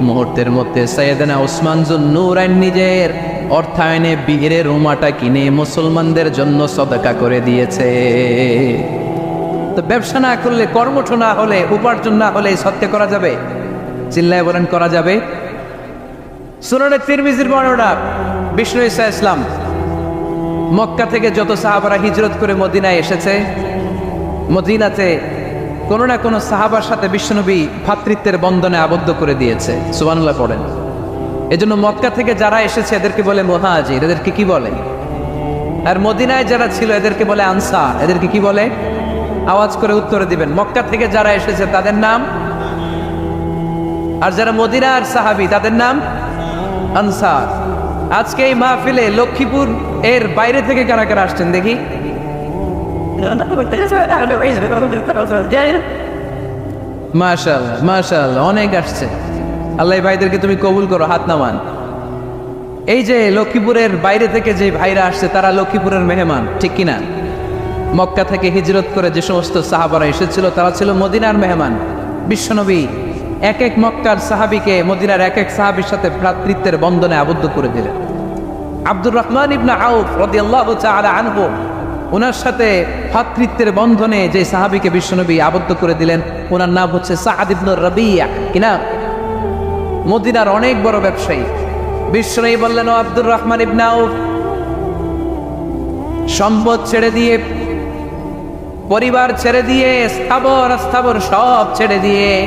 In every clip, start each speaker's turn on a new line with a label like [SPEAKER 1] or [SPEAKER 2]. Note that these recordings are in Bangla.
[SPEAKER 1] মুহূর্তের মধ্যে সৈয়দনা ওসমান জুন্নুরাইন নিজের অর্থায়নে বীরে রোমাটা কিনে মুসলমানদের জন্য সদকা করে দিয়েছে। তো ব্যবসা না করলে, কর্মঠ না হলে, উপার্জন না হলে সত্য করা যাবে? চিল্লায় বলেন, করা যাবে? সুনানে তিরমিজির বর্ণনা, বিষ্ণু ইসা ইসলাম, মক্কা থেকে যত সাহাবারা হিজরত করে মদিনায় এসেছে, মদিনাতে কোনো না কোনো সাহাবার সাথে বিশ্বনবী ভ্রাতৃত্বের বন্ধনে আবদ্ধ করে দিয়েছে। সুবানুল্লাহ পড়েন। এজন্য মক্কা থেকে যারা এসেছে, এদেরকে বলে মোহাজির। এদেরকে কি বলে? আর মদিনায় যারা ছিল, এদেরকে বলে আনসার। এদেরকে কি বলে? আওয়াজ করে উত্তরে দিবেন। মক্কা থেকে যারা এসেছে, তাদের নাম? আর যারা মদিনার সাহাবি, তাদের নাম? আনসার। আজকে এই মাহফিলে লক্ষ্মীপুর এর বাইরে থেকে কারা কারা আসছেন দেখি? অনেক আসছে। আল্লাহ ভাইদেরকে তুমি কবুল করো, হাত নামান। এই যে লক্ষ্মীপুরের বাইরে থেকে যে ভাইরা আসছে, তারা লক্ষ্মীপুরের মেহমান, ঠিক কিনা? মক্কা থেকে হিজরত করে যে সমস্ত সাহাবারা এসেছিল, তারা ছিল মদিনার মেহমান। বিশ্বনবী এক এক মক্কার সাহাবিকে মদিনার এক এক সাহাবির সাথে ভ্রাতৃত্বের বন্ধনে আবদ্ধ করে দিলেন। আব্দুর রহমান ইবনা আউফ রাদিয়াল্লাহু আনহু ওনার সাথে ভ্রাতৃত্বের বন্ধনে যে সাহাবিকে বিশ্বনবী আবদ্ধ করে দিলেন ওনার নাম হচ্ছে সাআদ ইবনু রাবিয়া। কিনা মদিনার অনেক বড় ব্যবসায়ী। বিশ্বনবী বললেন, ও আব্দুর রহমান ইবনা আউফ, সম্পদ ছেড়ে দিয়ে, পরিবার ছেড়ে দিয়ে, স্থাবর স্থাবর সব ছেড়ে দিয়ে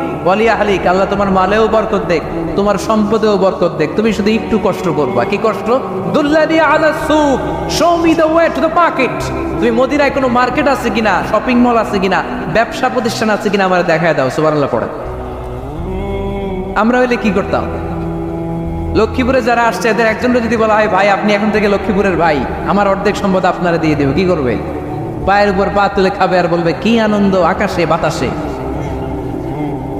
[SPEAKER 1] ওয়ালি আহলিক, আল্লাহ তোমার মালেও বরকত দেখ, তোমার সম্পদেও বরকত দেখ, তুমি শুধু একটু কষ্ট করবা। কি কষ্ট? দুল্লানি আলা সুক show me the way to the market তুমি মদিনায় কোনো মার্কেট আছে কিনা, শপিং মল আছে কিনা, ব্যবসা প্রতিষ্ঠান আছে কিনা আমার দেখায় দাও, সুবহানাল্লাহ পড়ে। আমরা হইলে কি করতাম? লক্ষ্মীপুরে যারা আসছে, এদের একজনকে যদি বলা হয়, ভাই, আপনি এখন থেকে লক্ষ্মীপুরের ভাই, আমার অর্ধেক সম্পদ আপনারা দিয়ে দেবে, কি করবে? পায়ের উপর পা তুলে খাবে আর বলবে, কি আনন্দ, আকাশে, বাতাসে।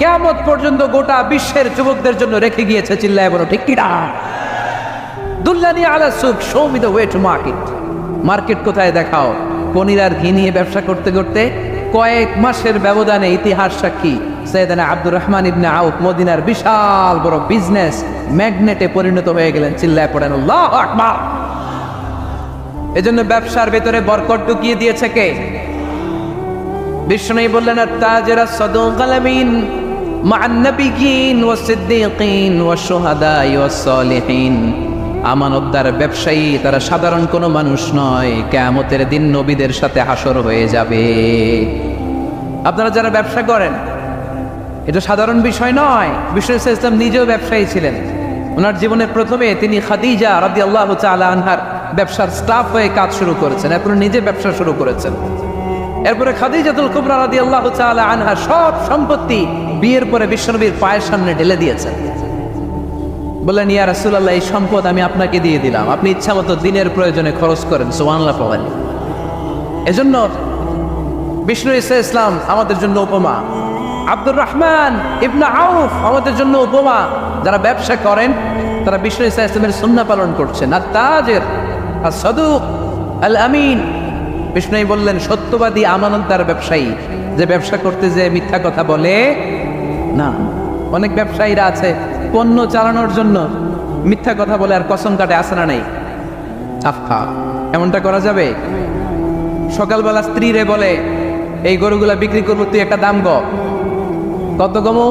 [SPEAKER 1] কেমন পর্যন্ত গোটা বিশ্বের যুবকদের জন্য রেখে গিয়েছে চিল্লায় বলো, ঠিক কিনা? দুল্লানি আলা সুখ শো টু মার্কেট মার্কেট কোথায় দেখাও? পনির আর ঘি নিয়ে ব্যবসা করতে করতে কয়েক মাসের ব্যবধানে ইতিহাস সাক্ষী। সৈয়দানা আব্দুর রহমান ইবনে আউফ মদিনার বিশাল বড় বিজনেস ম্যাগনেটে পরিণত হয়ে গেলেন, চিল্লায় পড়েন এজন্য ব্যবসার ভেতরে বরকট ঢুকিয়ে দিয়েছে কে? বিষ্ণু বললেন তাজেরা সদুক আলামিন আমানতদার ব্যবসায়ী, তারা সাধারণ কোনো মানুষ নয়। কেমতের দিন নবীদের সাথে হাসর হয়ে যাবে। আপনারা যারা ব্যবসা করেন, এটা সাধারণ বিষয় নয়। বিষ্ণু ইসলাম নিজেও ব্যবসায়ী ছিলেন। ওনার জীবনের প্রথমে তিনি খাদিজা রাদি আল্লাহ আনহার ব্যবসার স্টাফ হয়ে কাজ শুরু করেছেন। এখন নিজে ব্যবসা শুরু করেছেন। এরপরে খাদিজাতুল কুবরা রাদি আল্লাহ আনহা সব সম্পত্তি বিয়ের পরে বিশ্বনবীর পায়ের সামনে ঢেলে দিয়েছেন বললেন, ইয়া রাসূলুল্লাহ, এই সম্পদ আমি আপনাকে দিয়ে দিলাম। আপনি ইচ্ছা মতো দিনের প্রয়োজনে খরচ করেন, সুবহানাল্লাহ পড়েন। এজন্য বিষ্ণু ইসা ইসলাম আমাদের জন্য উপমা। আব্দুর রহমান ইবনা আউফ আমাদের জন্য উপমা। যারা ব্যবসা করেন, তারা বিষ্ণু ইসা ইসলামের সুন্না পালন করছেন। আর তাজের, আর সদুক, আল আমিন বিষ্ণু বললেন, সত্যবাদী আমানতদার ব্যবসায়ী, যে ব্যবসা করতে যে মিথ্যা কথা বলে? না। অনেক ব্যবসায়ীরা আছে, পণ্য চালানোর জন্য মিথ্যা কথা বলে, আর কসম কাটে আসে না নেই। আফা, এমনটা করা যাবে? সকালবেলা স্ত্রীরে বলে, এই গরুগুলা বিক্রি করব, তুই একটা দাম গ কত কমো?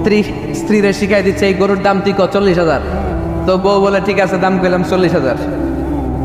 [SPEAKER 1] স্ত্রী, স্ত্রীরে শিখাই দিচ্ছে, এই গরুর দাম তুই ক, চল্লিশ হাজার। তো বউ বলে, ঠিক আছে, দাম পেলাম চল্লিশ হাজার।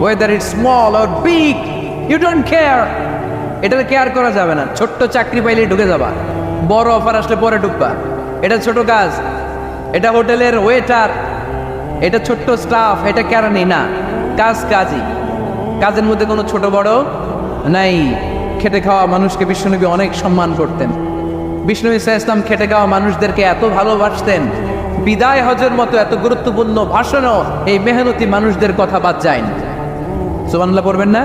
[SPEAKER 1] whether it small or big you don't care এটাতে কেয়ার করা যাবে না। ছোট্ট চাকরি পাইলে ঢুকে যাবা। বড় অফার আসলে পরে ঢুকবা। এটা ছোট কাজ। এটা হোটেলের ওয়েটার এটা ছোট্ট স্টাফ এটা কেরানি না, কাজ কাজই। কাজের মধ্যে কোনো ছোট বড় নাই। খেটে খাওয়া মানুষকে বিষ্ণুনবী অনেক সম্মান করতেন। বিষ্ণু ইসা ইসলাম খেটে খাওয়া মানুষদেরকে এত ভালোবাসতেন। বিদায় হজের মতো এত গুরুত্বপূর্ণ ভাষণও এই মেহনতি মানুষদের কথা বাদ যায়নি সুবানুল্লাহ পড়বেন না?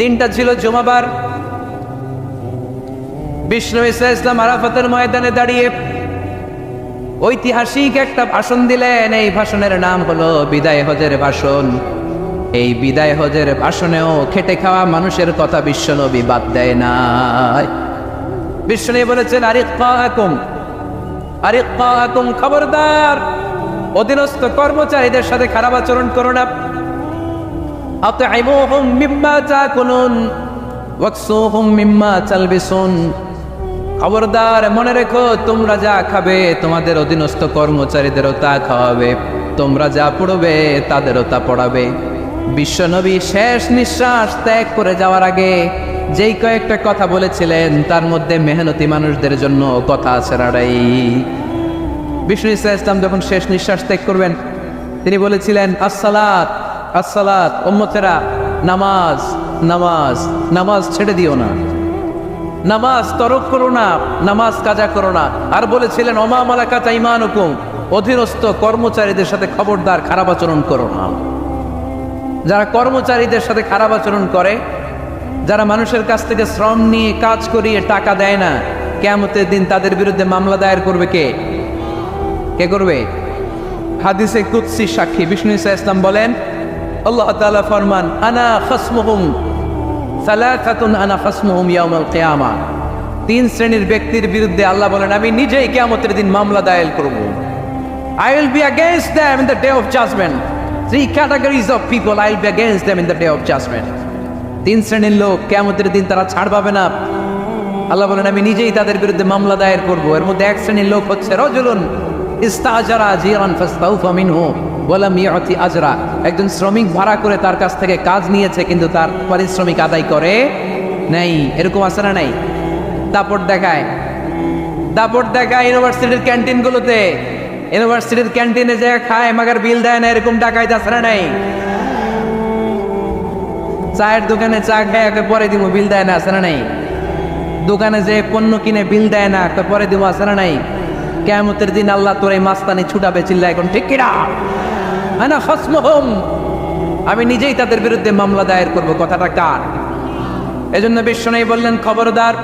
[SPEAKER 1] দিনটা ছিল জমাবার। বিষ্ণু ইসা ইসলাম আরাফাতের ময়দানে দাঁড়িয়ে ঐতিহাসিক একটা ভাষণ দিলেন। এই ভাষণের নাম হলো বিদায় হজের ভাষণ। এই বিদায় হজের ভাষণেও খেটে খাওয়া মানুষের কথা বিশ্বনবী বাদ দেয় না বিশ্বনবী বলেছেন আরে কাকুম আরে কাকুম খবরদার, অধীনস্থ কর্মচারীদের সাথে খারাপ আচরণ করো না। আতইমুহুম মিম্মা তাকুলুন, ওয়াকসুহুম মিম্মা তালবিসুন। খবরদার, মনে রেখো, তোমরা যা খাবে, তোমাদের অধীনস্থ কর্মচারীদেরও তা খাওয়াবে। তোমরা যা পড়বে, তাদেরও তা পড়াবে। বিশ্বনবী শেষ নিঃশ্বাস ত্যাগ করে যাওয়ার আগে যেই কয়েকটা কথা বলেছিলেন, তার মধ্যে মেহনতি মানুষদের জন্য কথা আছে রাড়াই বিষ্ণু ইসা ইসলাম যখন শেষ নিঃশ্বাস ত্যাগ করবেন, তিনি বলেছিলেন, আসসালাত আসসালাত ওম্মতেরা নামাজ নামাজ নামাজ ছেড়ে দিও না। নামাজ তরক করো না, নামাজ কাজা করো না। আর বলেছিলেন অমা মালাকা চাইমান হুকুম অধীনস্থ কর্মচারীদের সাথে খবরদার খারাপ আচরণ করো না। যারা কর্মচারীদের সাথে খারাপ আচরণ করে, যারা মানুষের কাছ থেকে শ্রম নিয়ে কাজ করিয়ে টাকা দেয় না কেমতের দিন তাদের বিরুদ্ধে মামলা দায়ের করবে কে? কে করবে? হাদিসে কুৎসি সাক্ষী বিষ্ণু ইসা ইসলাম বলেন আল্লাহ তাআলা ফরমান, আনা খাসমুহুম সালাসাতুন আনা খাসমুহুম ইয়াউমাল কিয়ামা। তিন শ্রেণির ব্যক্তির বিরুদ্ধে আল্লাহ বলেন, আমি নিজেই কিয়ামতের দিন মামলা দায়ের করব। I will be against them in the day of judgment. Three categories of people I will be against them in the day of judgment. তিন শ্রেণির লোক, কেয়ামতের দিন তারা ছাড় পাবে না। আল্লাহ বলেন, আমি নিজেই তাদের বিরুদ্ধে মামলা দায়ের করব। এর মধ্যে এক শ্রেণির লোক হচ্ছে, রজুলুন ইস্তাজারা জিরান ফাস্তাউফা মিনহু। ওয়ালাম ইয়াতি আজরা। একজন শ্রমিক ভাড়া করে তার কাছ থেকে কাজ নিয়েছে, কিন্তু তার পারিশ্রমিক আদায় করে নেই। এরকম আছে না নাই? দাপট দেখায়। দাপট দেখায় ইউনিভার্সিটির ক্যান্টিনগুলোতে। ইউনিভার্সিটির ক্যান্টিনে যে খায়, মাগার বিল দেয় না, এরকম টাকায় না নাই? চায়ের দোকানে চা খায় একে পরে দিব বিল দেয় না, আছে না নাই? দোকানে যে পণ্য কিনে বিল দেয় না একে পরে দিব আছে না নাই? কেমতের দিন আল্লাহ তোর এই মাস্তানি ছুটাবে চিল্লা এখন ঠিক কিনা? আমি নিজেই তাদের বিরুদ্ধে মামলা দায়ের করব। কথাটা কার? এজন্য বিশ্বনয়ী বললেন খবরদার